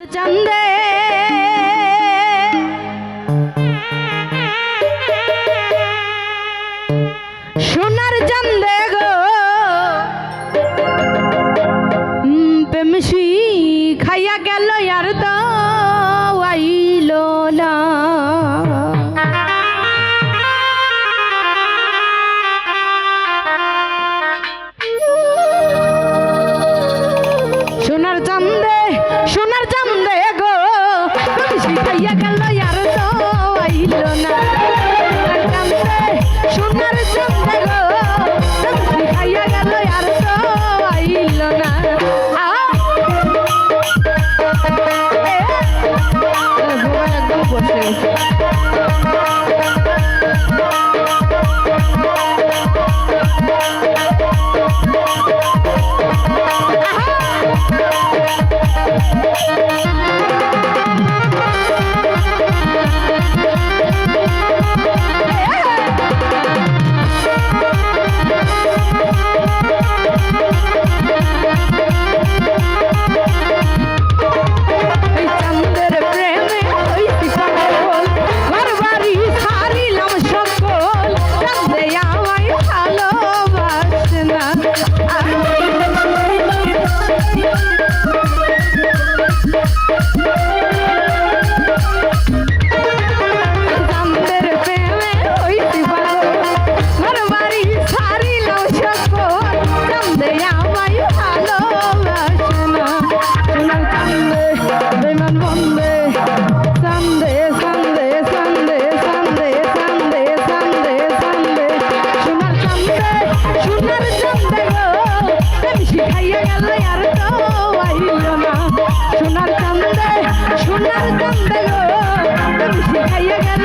चंदे হইয়া গেল আর আইল না। সোনার দিয়ে গেল আর তো আহিল না। সোনার চান্দে সোনার চান্দে গো। তুমি শিখাইয়া গেল